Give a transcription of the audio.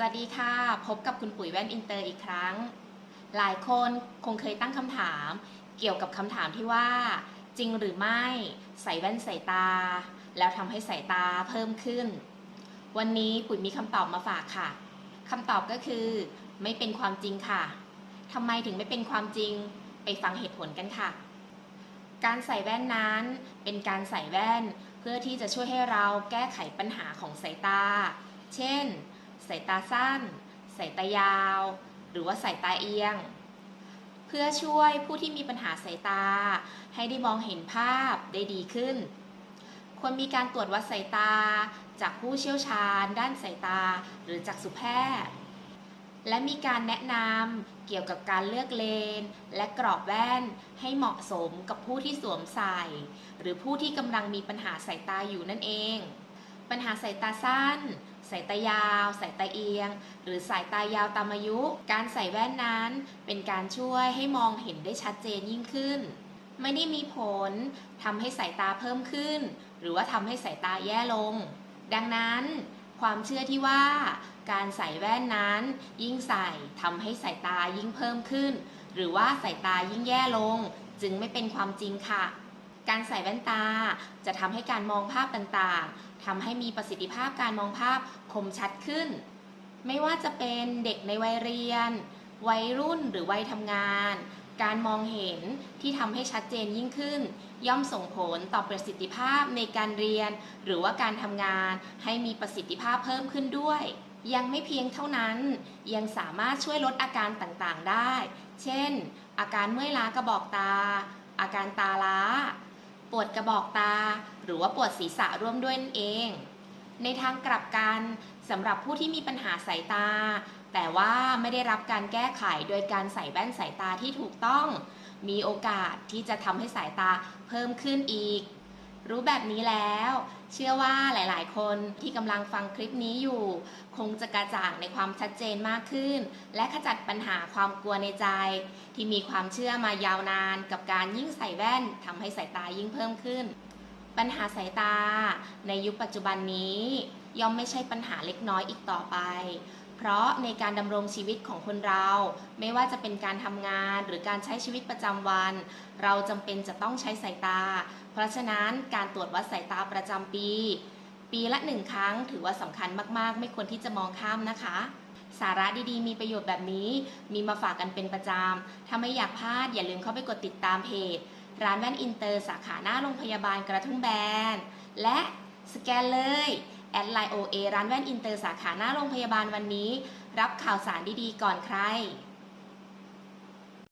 วัสดีค่ะ พบกับคุณปุ๋ยแว่นอินเตอร์อีกครั้ง หลายคนคงเคยตั้งคำถาม เกี่ยวกับคำถามที่ว่า จริงหรือไม่ใส่แว่นสายตา แล้วทำให้สายตาเพิ่มขึ้น วันนี้ปุ๋ยมีคำตอบมาฝากค่ะคำตอบก็คือ ไม่เป็นความจริงค่ะทำไมถึงไม่เป็นความจริงไปฟังเหตุผลกันค่ะ การใส่แว่นนั้นเป็นการใส่แว่น เพื่อที่จะช่วยให้เราแก้ไขปัญหาของสายตา เช่น สายตาสั้น สายตายาว หรือว่าสายตาเอียง เพื่อช่วยผู้ที่มีปัญหาสายตา ให้ได้มองเห็นภาพได้ดีขึ้น ควรมีการตรวจวัดสายตา จากผู้เชี่ยวชาญ ด้านสายตา หรือจากสุแพทย์ และมีการแนะนำเกี่ยวกับการเลือกเลน และกรอบแว่นให้เหมาะสมกับผู้ที่สวมใส่ หรือผู้ที่กำลังมีปัญหาสายตาอยู่นั่นเอง ปัญหาสายตาสั้น สายตายาว สายตาเอียง หรือสายตายาวตามอายุ การใส่แว่นนั้น เป็นการช่วยให้มองเห็นได้ชัดเจนยิ่งขึ้น ไม่ได้มีผลทำให้สายตาเพิ่มขึ้น หรือว่าทำให้สายตาแย่ลง ดังนั้นความเชื่อที่ว่าการใส่แว่นนั้น ยิ่งใส่ทำให้สายตายิ่งเพิ่มขึ้น หรือว่าสายตายิ่งแย่ลง จึงไม่เป็นความจริงค่ะ การใส่แว่นตา จะทำให้การมองภาพต่างๆทำให้มีประสิทธิภาพการมองภาพคมชัดขึ้น ไม่ว่าจะเป็นเด็กในวัยเรียน วัยรุ่นหรือวัยทำงาน การมองเห็นที่ทำให้ชัดเจนยิ่งขึ้น ย่อมส่งผลต่อประสิทธิภาพในการเรียน หรือว่าการทำงานให้มีประสิทธิภาพเพิ่มขึ้นด้วยยังไม่เพียงเท่านั้น ยังสามารถช่วยลดอาการต่างๆได้ เช่น อาการเมื่อยล้ากระบอกตา อาการตาล้า ปวดกระบอกตา หรือว่าปวดศีรษะร่วมด้วยนั่นเอง ในทางกลับกันสำหรับผู้ที่มีปัญหาสายตา แต่ว่าไม่ได้รับการแก้ไขโดยการใส่แว่นสายตาที่ถูกต้อง มีโอกาสที่จะทำให้สายตาเพิ่มขึ้นอีก รู้แบบนี้แล้ว เชื่อว่าหลาย ๆ คนที่กำลังฟังคลิปนี้อยู่ คงจะกระจ่างในความชัดเจนมากขึ้น และขจัดปัญหาความกลัวในใจ ที่มีความเชื่อมายาวนาน กับการยิ่งใส่แว่นทำให้สายตายิ่งเพิ่มขึ้น ปัญหาสายตา ในยุคปัจจุบันนี้ ย่อมไม่ใช่ปัญหาเล็กน้อยอีกต่อไป เพราะในการดำรงชีวิตของคนเรา ไม่ว่าจะเป็นการทำงานหรือการใช้ชีวิตประจำวัน เราจำเป็นจะต้องใช้สายตา เพราะฉะนั้นการตรวจวัดสายตาประจำปี ปีละหนึ่งครั้งถือว่าสำคัญมากๆ ไม่ควรที่จะมองข้ามนะคะ สาระดีๆ มีประโยชน์แบบนี้ มีมาฝากกันเป็นประจำ ถ้าไม่อยากพลาดอย่าลืมเข้าไปกดติดตามเพจร้านแว่นอินเตอร์ สาขาหน้าโรงพยาบาลกระทุ่มแบน และสแกนเลย แอดไลน์ OA ร้านแว่นอินเตอร์สาขาหน้าโรงพยาบาลวันนี้ รับข่าวสารดีๆ ก่อนใคร